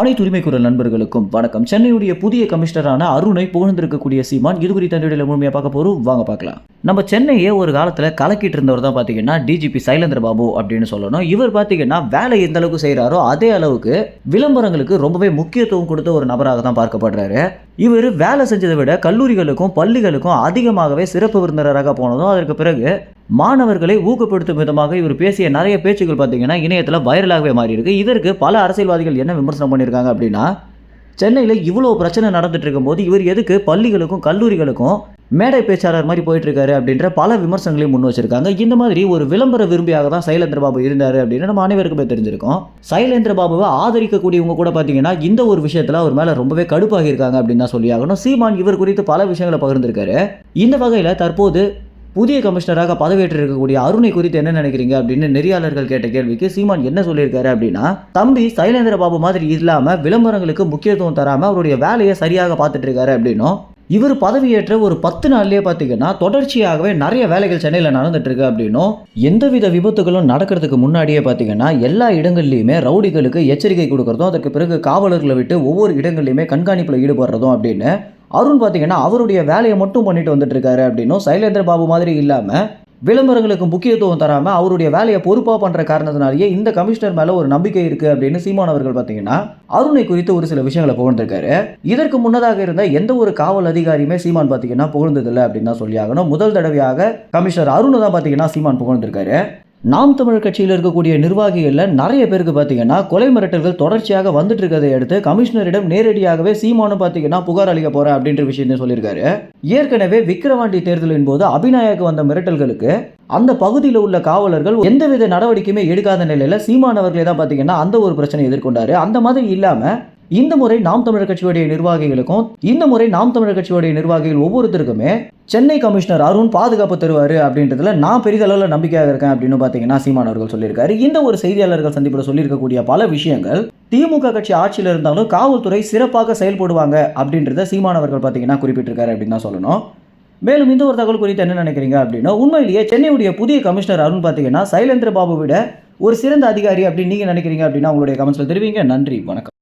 அனைத்து உரிமை குரல் நண்பர்களுக்கும் வணக்கம். சென்னையுடைய புதிய கமிஷனரான அருணை புகழ்ந்திருக்கக்கூடிய சீமான் இது குறித்த இந்த முழுமையாக பார்க்க போறோம். வாங்க பார்க்கலாம். நம்ம சென்னையே ஒரு காலத்தில் கலக்கிட்டு இருந்தவர் தான் பார்த்தீங்கன்னா டிஜிபி சைலேந்திர பாபு அப்படின்னு சொல்லணும். இவர் பார்த்தீங்கன்னா வேலை எந்த அளவுக்கு செய்கிறாரோ அதே அளவுக்கு விளம்பரங்களுக்கு ரொம்பவே முக்கியத்துவம் கொடுத்த ஒரு நபராக தான் பார்க்கப்படுறாரு. இவர் வேலை செஞ்சதை விட கல்லூரிகளுக்கும் பள்ளிகளுக்கும் அதிகமாகவே சிறப்பு விருந்தினராக போனதும் அதற்கு பிறகு மாணவர்களை ஊக்கப்படுத்தும் விதமாக இவர் பேசிய நிறைய பேச்சுகள் பார்த்தீங்கன்னா இணையத்தில் வைரலாகவே மாறி இதற்கு பல அரசியல்வாதிகள் என்ன விமர்சனம் பண்ணியிருக்காங்க அப்படின்னா சென்னையில் இவ்வளோ பிரச்சனை நடந்துட்டு இருக்கும்போது இவர் எதுக்கு பள்ளிகளுக்கும் கல்லூரிகளுக்கும் மேடை பேச்சாளர் மாதிரி போயிட்டுருக்காரு அப்படின்ற பல விமர்சனங்களையும் முன் வச்சிருக்காங்க. இந்த மாதிரி ஒரு விளம்பர விரும்பியாக தான் சைலேந்திர பாபு இருந்தார் அப்படின்னு நம்ம அனைவருக்குமே தெரிஞ்சிருக்கோம். சைலேந்திர பாபுவை ஆதரிக்கக்கூடியவங்க கூட பார்த்தீங்கன்னா இந்த ஒரு விஷயத்தில் அவர் மேலே ரொம்பவே கடுப்பாகி இருக்காங்க அப்படின்னு தான் சொல்லி ஆகணும். சீமான் இவர் குறித்து பல விஷயங்களை பகிர்ந்திருக்காரு. இந்த வகையில் தற்போது புதிய கமிஷனராக பதவியேற்றிருக்கக்கூடிய அருணை குறித்து என்ன நினைக்கிறீங்க அப்படின்னு நெறியாளர்கள் கேட்ட கேள்விக்கு சீமான் என்ன சொல்லியிருக்காரு அப்படின்னா தம்பி சைலேந்திர பாபு மாதிரி இல்லாம விளம்பரங்களுக்கு முக்கியத்துவம் தராம அவருடைய வேலையை சரியாக பார்த்துட்டு இருக்காரு அப்படின்னும் இவர் பதவியேற்ற ஒரு பத்து நாள்லயே பார்த்தீங்கன்னா தொடர்ச்சியாகவே நிறைய வேலைகள் சென்னையில் நடந்துட்டு இருக்கு அப்படின்னும் எந்தவித விபத்துகளும் நடக்கிறதுக்கு முன்னாடியே பார்த்தீங்கன்னா எல்லா இடங்கள்லையுமே ரவுடிகளுக்கு எச்சரிக்கை கொடுக்கறதும் அதற்கு பிறகு காவலர்களை விட்டு ஒவ்வொரு இடங்கள்லையுமே கண்காணிப்பில் ஈடுபடுறதும் அப்படின்னு அருண் பார்த்தீங்கன்னா அவருடைய வேலையை மட்டும் பண்ணிட்டு வந்துட்டு இருக்காரு அப்படின்னும் சைலேந்திர பாபு மாதிரி இல்லாமல் விளம்பரங்களுக்கு முக்கியத்துவம் தராமல் அவருடைய வேலையை பொறுப்பாக பண்ணுற காரணத்தினாலேயே இந்த கமிஷனர் மேலே ஒரு நம்பிக்கை இருக்குது அப்படின்னு சீமான் அவர்கள் பார்த்தீங்கன்னா அருணை குறித்து ஒரு சில விஷயங்களை புகழ்ந்திருக்காரு. இதற்கு முன்னதாக இருந்த எந்த ஒரு காவல் அதிகாரியுமே சீமான் பார்த்தீங்கன்னா புகழ்ந்ததில்லை அப்படின்னு தான் சொல்லி ஆகணும். முதல் தடவையாக கமிஷனர் அருணை தான் பார்த்தீங்கன்னா சீமான் புகழ்ந்திருக்காரு. நாம் தமிழர் கட்சியில் இருக்கக்கூடிய நிர்வாகிகளில் நிறைய பேருக்கு பார்த்தீங்கன்னா கொலை மிரட்டல்கள் தொடர்ச்சியாக வந்துட்டு இருக்கிறதை அடுத்து கமிஷனரிடம் நேரடியாகவே சீமானும் பார்த்தீங்கன்னா புகார் அளிக்க போகிற அப்படின்ற விஷயத்தையும் சொல்லியிருக்காரு. ஏற்கனவே விக்கிரவாண்டி தேர்தலின் போது அபிநாயக்கு வந்த மிரட்டல்களுக்கு அந்த பகுதியில் உள்ள காவலர்கள் எந்தவித நடவடிக்கையுமே எடுக்காத நிலையில் சீமானவர்களே தான் பார்த்தீங்கன்னா அந்த ஒரு பிரச்சனையை எதிர்கொண்டாரு. அந்த மாதிரி இல்லாமல் இந்த முறை நாம் தமிழர் கட்சியுடைய நிர்வாகிகளுக்கும் இந்த முறை நாம் தமிழர் கட்சியுடைய நிர்வாகிகள் ஒவ்வொருத்தருக்குமே சென்னை கமிஷனர் அருண் பாதுகாப்பு தருவார் அப்படின்றதுல நான் பெரிதளவில் நம்பிக்கையாக இருக்கேன் அப்படின்னு பார்த்தீங்கன்னா சீமான் அவர்கள் சொல்லியிருக்காரு. இந்த ஒரு செய்தியாளர்கள் சந்திப்பில் சொல்லியிருக்கக்கூடிய பல விஷயங்கள் திமுக கட்சி ஆட்சியில் இருந்தாலும் காவல்துறை சிறப்பாக செயல்படுவாங்க அப்படின்றத சீமான் அவர்கள் பார்த்தீங்கன்னா குறிப்பிட்டிருக்காரு அப்படின்னு தான் சொல்லணும். மேலும் இந்த ஒரு தகவல் குறித்து என்ன நினைக்கிறீங்க அப்படின்னா உண்மையிலேயே சென்னையுடைய புதிய கமிஷனர் அருண் பார்த்தீங்கன்னா சைலேந்திர பாபு விட ஒரு சிறந்த அதிகாரி அப்படின்னு நீங்கள் நினைக்கிறீங்க அப்படின்னா உங்களுடைய கமெண்ட்ஸில் தெரிவிங்க. நன்றி வணக்கம்.